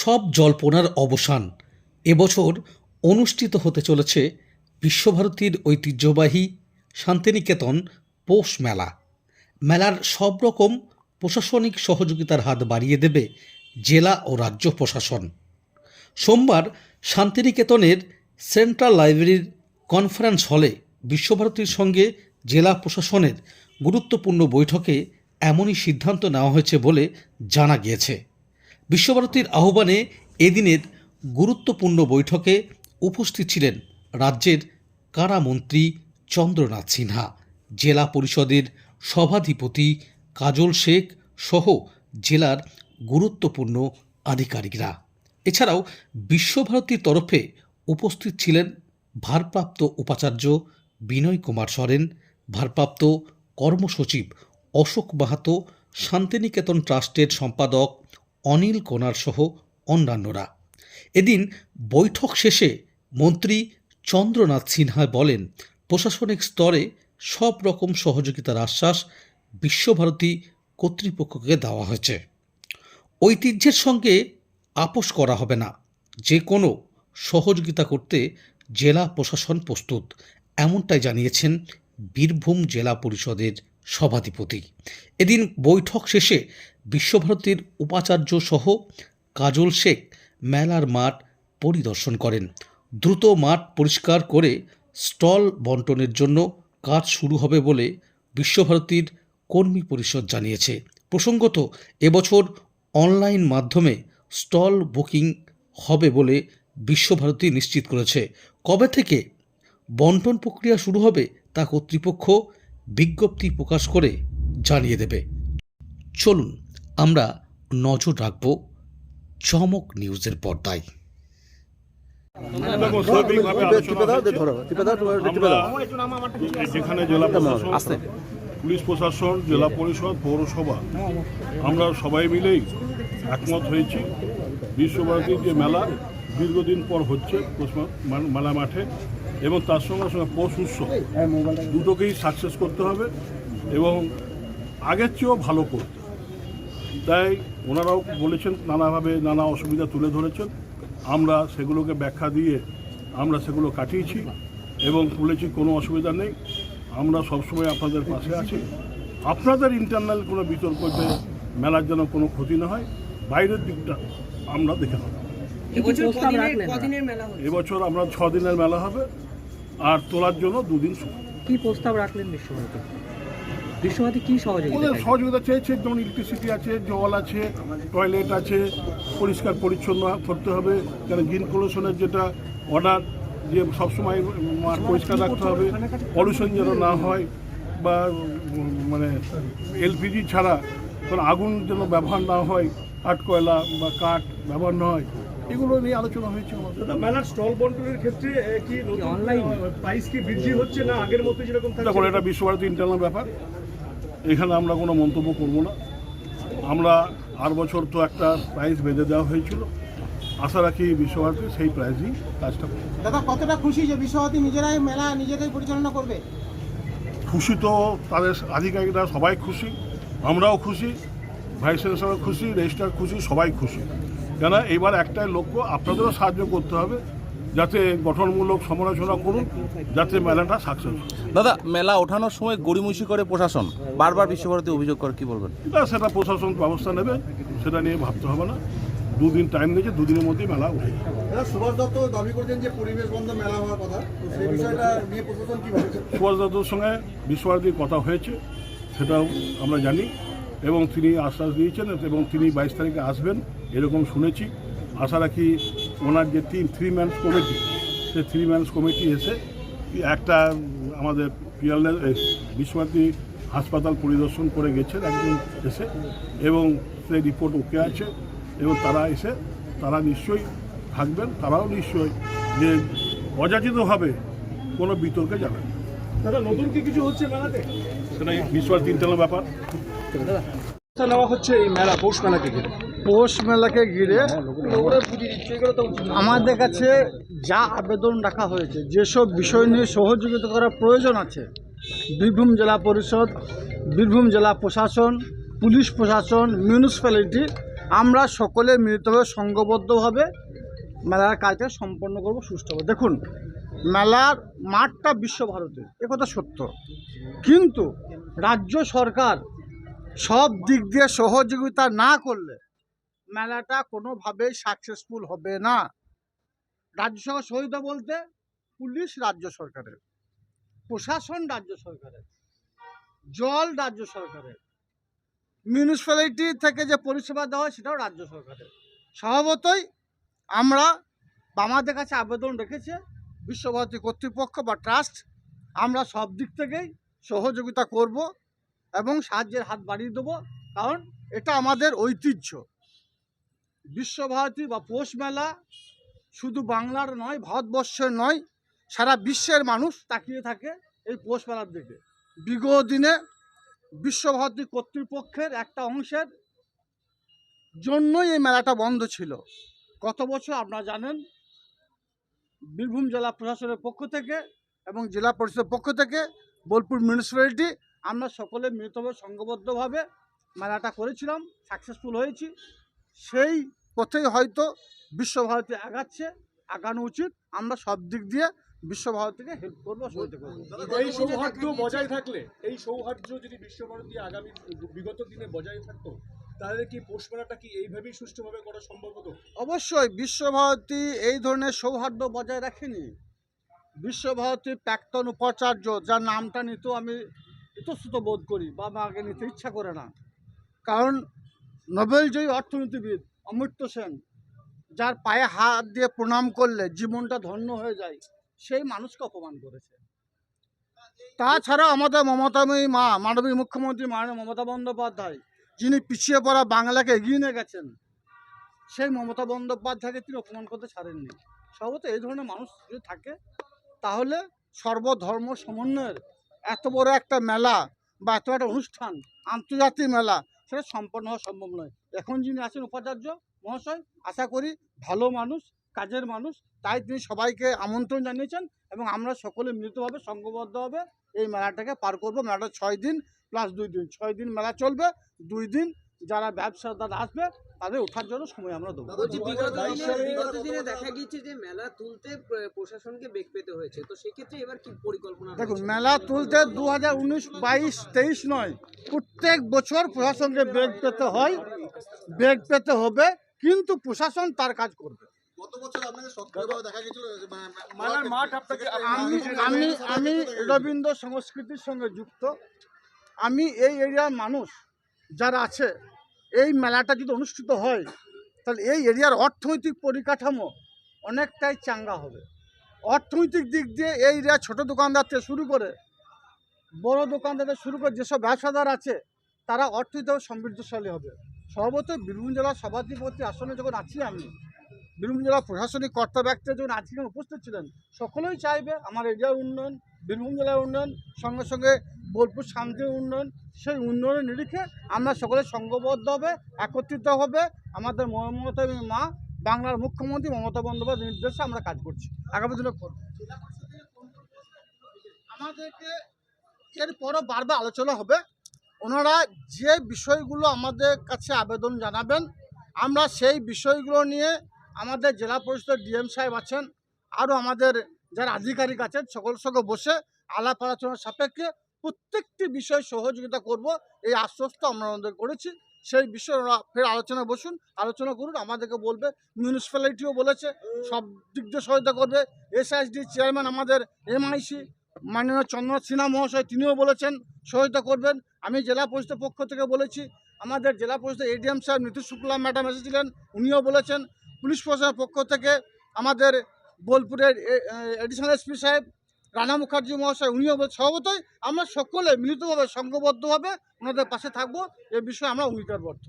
সব জল্পনার অবসান। এবছর অনুষ্ঠিত হতে চলেছে বিশ্বভারতীর ঐতিহ্যবাহী শান্তিনিকেতন পৌষ মেলা। মেলার সব রকম প্রশাসনিক সহযোগিতার হাত বাড়িয়ে দেবে জেলা ও রাজ্য প্রশাসন। সোমবার শান্তিনিকেতনের সেন্ট্রাল লাইব্রেরির কনফারেন্স হলে বিশ্বভারতীর সঙ্গে জেলা প্রশাসনের গুরুত্বপূর্ণ বৈঠকে এমনই সিদ্ধান্ত নেওয়া হয়েছে বলে জানা গিয়েছে। বিশ্বভারতীর আহ্বানে এদিনের গুরুত্বপূর্ণ বৈঠকে উপস্থিত ছিলেন রাজ্যের কারামন্ত্রী চন্দ্রনাথ সিনহা, জেলা পরিষদের সভাধিপতি কাজল শেখ সহ জেলার গুরুত্বপূর্ণ আধিকারিকরা। এছাড়াও বিশ্বভারতীর তরফে উপস্থিত ছিলেন ভারপ্রাপ্ত উপাচার্য বিনয় কুমার সরেন, ভারপ্রাপ্ত কর্মসচিব অশোক মাহাতো, শান্তিনিকেতন ট্রাস্টের সম্পাদক অনিল কোনার সহ অন্যান্যরা। এদিন বৈঠক শেষে মন্ত্রী চন্দ্রনাথ সিনহা বলেন, প্রশাসনিক স্তরে সব রকম সহযোগিতার আশ্বাস বিশ্বভারতী কর্তৃপক্ষকে দেওয়া হয়েছে। ঐতিহ্যের সঙ্গে আপোষ করা হবে না। যে কোনো সহযোগিতা করতে জেলা প্রশাসন প্রস্তুত, এমনটাই জানিয়েছেন বীরভূম জেলা পরিষদের সভাধিপতি। এদিন বৈঠক শেষে বিশ্বভারতীর উপাচার্য সহ কাজল শেখ মেলার মাঠ পরিদর্শন করেন। দ্রুত মাঠ পরিষ্কার করে স্টল বন্টনের জন্য কাজ শুরু হবে বলে বিশ্বভারতীর কর্মী পরিষদ জানিয়েছে। প্রসঙ্গত, এবছর অনলাইন মাধ্যমে স্টল বুকিং হবে বলে বিশ্বভারতী নিশ্চিত করেছে। কবে থেকে বন্টন প্রক্রিয়া শুরু হবে তা কর্তৃপক্ষ বিজ্ঞপ্তি প্রকাশ করে জানিয়ে দেবে। চলুন আমরা নজর রাখব চমক নিউজের পর্দায় জেলা পুলিশ প্রশাসন, জেলা পরিষদ, পৌরসভা, আমরা সবাই মিলেই একমত হয়েছি বিশ্বভারতীর যে মেলা দীর্ঘদিন পর হচ্ছে মেলা মাঠে, এবং তার সঙ্গে সঙ্গে পৌষ উৎসব, দুটোকেই সাকসেস করতে হবে, এবং আগের চেয়েও ভালো করতে। তাই ওনারাও বলেছেন নানাভাবে নানা অসুবিধা তুলে ধরেছেন। আমরা সেগুলোকে ব্যাখ্যা দিয়ে আমরা সেগুলো কাটিয়েছি এবং বলেছি কোনো অসুবিধা নেই। আমরা সবসময় আপনাদের পাশে আছি। আপনাদের ইন্টারনাল কোনো বিতর্কতে মেলার যেন কোনো ক্ষতি না হয় বাইরের দিকটা আমরা দেখে নেব। এবছর আমরা ছ দিনের মেলা হবে আর তোলার জন্য দুদিন সময়। কি প্রস্তাব রাখলেন বিশ্বভারতী বিশ্বভারতী কি সহযোগিতা ওদের সহযোগিতা চেয়েছে যেমন ইলেকট্রিসিটি আছে জল আছে টয়লেট আছে পরিষ্কার পরিচ্ছন্ন করতে হবে কেন গ্রিন পলিউশনের যেটা অর্ডার যে সবসময় মাঠ পরিষ্কার রাখতে হবে পলিউশন যেন না হয় বা মানে এলপিজি ছাড়া কোনো আগুন যেন ব্যবহার না হয় কাঠ কয়লা বা কাঠ ব্যবহার না হয় এগুলো নিয়ে আলোচনা হয়েছে আমাদের। মেলার স্টল বন্টনের ক্ষেত্রে কি অনলাইন? প্রাইস কি বৃদ্ধি হচ্ছে না আগের মতো যেরকম দেখুন এটা বিশ্বভারতী ইন্টারনাল ব্যাপার। এখানে আমরা কোনো মন্তব্য করব না। আমরা আর বছর তো একটা প্রাইজ বেঁধে দেওয়া হয়েছিল। আশা রাখি বিশ্বভারতী সেই প্রাইজই কাজটা করবে। দাদা কতটা খুশি যে বিশ্বভারতী নিজেরাই মেলা নিজেরাই পরিচালনা করবে? খুশি তো তাদের আধিকারিকরা সবাই খুশি আমরাও খুশি ভাইস চ্যান্সেলর খুশি রেজিস্ট্রার খুশি সবাই খুশি। কেন এবার একটাই লক্ষ্য আপনাদেরও সাহায্য করতে হবে। যাতে গঠনমূলক সমালোচনা করুন যাতে মেলাটা সাকসেস দাদা মেলা ওঠানোর সময় গড়িমসি করে প্রশাসন বারবার বিশ্বভারতী অভিযোগ করে কি বলবেন? এটা সেটা প্রশাসন ব্যবস্থা নেবে সেটা নিয়ে ভাবতে হবে না। দুদিন টাইম নিয়েছে দুদিনের মধ্যেই মেলা উঠে সুভাষ দত্ত দাবি করছেন যে পরিবেশ বন্ধ মেলা হওয়ার কথা তো সেই বিষয়টা নিয়ে প্রশাসন কি ভাবছে? সুভাষ দত্তর সঙ্গে বিশ্বভারতীর কথা হয়েছে সেটাও আমরা জানি এবং তিনি আশ্বাস দিয়েছেন এবং তিনি বাইশ তারিখে আসবেন এরকম শুনেছি। আশা রাখি ওনার যে টিম থ্রি ম্যানস কমিটি সে থ্রি ম্যানস কমিটি এসে একটা আমাদের পিয়ালের বিশ্বভারতী হাসপাতাল পরিদর্শন করে গেছেন একজন এসে এবং সেই রিপোর্ট ওকে আছে এবং তারা এসে তারা নিশ্চয়ই থাকবেন তারাও নিশ্চয়ই যে অযাচিতভাবে কোনো বিতর্কে যাবেন না। দাদা নতুন কি কিছু হচ্ছে মেলাতে? সেটাই বিশ্বভারতী ইন্টারনাল ব্যাপার। নেওয়া হচ্ছে এই মেলা পৌষ মেলাকে ঘিরে পৌষ মেলাকে ঘিরে আমাদের কাছে যা আবেদন রাখা হয়েছে যেসব বিষয় নিয়ে সহযোগিতা করার প্রয়োজন আছে বীরভূম জেলা পরিষদ বীরভূম জেলা প্রশাসন পুলিশ প্রশাসন মিউনিসিপ্যালিটি আমরা সকলে মিলিতভাবে সংঘবদ্ধভাবে মেলার কাজটা সম্পন্ন করব সুষ্ঠুভাবে দেখুন মেলার মাঠটা বিশ্বভারতীর এ কথা সত্য। কিন্তু রাজ্য সরকার সব দিক দিয়ে সহযোগিতা না করলে মেলাটা কোনোভাবেই সাকসেসফুল হবে না। রাজ্য সহযোগিতা বলতে পুলিশ রাজ্য সরকারের, প্রশাসন রাজ্য সরকারের, জল রাজ্য সরকারের মিউনিসিপ্যালিটি থেকে যে পরিষেবা দেওয়া হয় সেটাও রাজ্য সরকারের। স্বভাবতই আমরা আমাদের কাছে আবেদন রেখেছে, বিশ্বভারতী কর্তৃপক্ষ বা ট্রাস্ট আমরা সব দিক থেকেই সহযোগিতা করব এবং সাহায্যের হাত বাড়িয়ে দেবো, কারণ এটা আমাদের ঐতিহ্য। বিশ্বভারতী বা পৌষ মেলা শুধু বাংলার নয়, ভারতবর্ষের নয়, সারা বিশ্বের মানুষ তাকিয়ে থাকে এই পৌষ মেলার দিকে। বিগত দিনে বিশ্বভারতী কর্তৃপক্ষের একটা অংশের জন্যই এই মেলাটা বন্ধ ছিল। গত বছর আপনারা জানেন, বীরভূম জেলা প্রশাসনের পক্ষ থেকে এবং জেলা পরিষদের পক্ষ থেকে বোলপুর মিউনিসিপ্যালিটি, আমরা সকলে মিলিতভাবে, সংঘবদ্ধভাবে মেলাটা করেছিলাম, সাকসেসফুল হয়েছি। সেই পথেই হয়তো বিশ্বভারতী আগাচ্ছে আগানো উচিত। আমরা সব দিক দিয়ে বিশ্বভারতীকে হেল্প করব সহযোগিতা করব। এই সৌহার্দ্য বজায় থাকলে এই সৌহার্দ্য যদি বিশ্বভারতী আগামী বিগত দিনে বজায় থাকতো তাহলে কি পৌষ মেলাটা কি এইভাবেই সুষ্ঠুভাবে করা সম্ভব হতো? অবশ্যই বিশ্বভারতী এই ধরনের সৌহার্দ্য বজায় রাখেনি। বিশ্বভারতীর প্রাক্তন উপাচার্য যার নামটা নিতেও আমি ইতস্তত বোধ করি বা আমাকে নিতে ইচ্ছা করে না। কারণ নোবেলজয়ী অর্থনীতিবিদ অমৃত্য সেন, যার পায়ে হাত দিয়ে প্রণাম করলে জীবনটা ধন্য হয়ে যায়, সেই মানুষকে অপমান করেছে। তাছাড়া আমাদের মমতাময়ী মা মাননীয় মুখ্যমন্ত্রী মাননীয় মমতা বন্দ্যোপাধ্যায়, যিনি পিছিয়ে পড়া বাংলাকে এগিয়ে নিয়ে গেছেন, সেই মমতা বন্দ্যোপাধ্যায়কে তিনি অপমান করতে ছাড়েননি। সর্বত এই ধরনের মানুষ যদি থাকে, তাহলে সর্বধর্ম সমন্বয়ের এত বড় একটা মেলা বা এত একটা অনুষ্ঠান, আন্তর্জাতিক মেলা সেটা সম্পন্ন হওয়া সম্ভব নয়। এখন যিনি আছেন উপাচার্য মহাশয়, আশা করি ভালো মানুষ, কাজের মানুষ, তাই তিনি সবাইকে আমন্ত্রণ জানিয়েছেন এবং আমরা সকলে মিলিতভাবে সংঘবদ্ধভাবে এই মেলাটাকে পার করব। মেলাটা ছয় দিন প্লাস দুই দিন। ছয় দিন মেলা চলবে। দুই দিন যারা ব্যবসাদার আসবে তাদের ওঠার জন্য সময় আমরা দেবো। বিগত দিনে দেখা গিয়েছে যে মেলা তুলতে প্রশাসনকে বেগ পেতে হয়েছে। তো সেক্ষেত্রে এবার কি পরিকল্পনা দেখুন মেলা তুলতে দু হাজার উনিশ বাইশ তেইশ নয় প্রত্যেক বছর প্রশাসনকে বেগ পেতে হয় বেগ পেতে হবে কিন্তু প্রশাসন তার কাজ করবে। আমি আমি রবীন্দ্র সংস্কৃতির সঙ্গে যুক্ত। আমি এই এরিয়ার মানুষ যারা আছে এই মেলাটা যদি অনুষ্ঠিত হয়, তাহলে এই এরিয়ার অর্থনৈতিক পরিকাঠামো অনেকটাই চাঙ্গা হবে। অর্থনৈতিক দিক দিয়ে এই এরিয়ার ছোটো দোকানদার থেকে শুরু করে বড় দোকানদার থেকে শুরু করে যেসব ব্যবসাদার আছে, তারা অর্থনৈতিকভাবে সমৃদ্ধশালী হবে। সর্বত বীরভূম জেলার সভাধিপতি আসনে যখন আছি আমি বীরভূম জেলা প্রশাসনিক কর্তা ব্যক্তিরা যখন আজকে উপস্থিত ছিলেন। সকলেই চাইবে আমার এরিয়ার উন্নয়ন বীরভূম জেলার উন্নয়ন, সঙ্গে সঙ্গে বোলপুর শান্তির উন্নয়ন, সেই উন্নয়নের নিরিখে আমরা সকলে সংঘবদ্ধ হবে, একত্রিত হবে। আমাদের মমতা মা, বাংলার মুখ্যমন্ত্রী মমতা বন্দ্যোপাধ্যায়ের নির্দেশে আমরা কাজ করছি। আগামী দিনে করব। আমাদেরকে এরপরও বারবার আলোচনা হবে। ওনারা যে বিষয়গুলো আমাদের কাছে আবেদন জানাবেন, আমরা সেই বিষয়গুলো নিয়ে আমাদের জেলা পরিষদের ডিএম সাহেব আছেন, আরও আমাদের যারা আধিকারিক আছেন, সকল সঙ্গে বসে আলাপ আলোচনার সাপেক্ষে প্রত্যেকটি বিষয় সহযোগিতা করব, এই আশ্বস্ত আমরা আমাদের করেছি। সেই বিষয়ে ওরা ফের আলোচনা বসুন, আলোচনা করুন, আমাদেরকে বলবে মিউনিসিপ্যালিটিও বলেছে, সব দিক দিয়ে সহায়তা করবে। এসআইসডি চেয়ারম্যান আমাদের এমআইসি মাননীয় চন্দ্রনাথ সিনহা মহাশয়, তিনিও বলেছেন সহায়তা করবেন। আমি জেলা পরিষদের পক্ষ থেকে বলেছি, আমাদের জেলা পরিষদের এডিএম সাহেব নীতিশ শুক্লা ম্যাডাম এসেছিলেন, উনিও বলেছেন পুলিশ প্রশাসনের পক্ষ থেকে আমাদের বোলপুরের এডিশনাল এসপি সাহেব, রানা মুখার্জি মহাশয়, উনিও সভাপতি আমরা সকলে মিলিতভাবে, সংঘবদ্ধভাবে ওনাদের পাশে থাকব। এ বিষয়ে আমরা অঙ্গীকারবদ্ধ।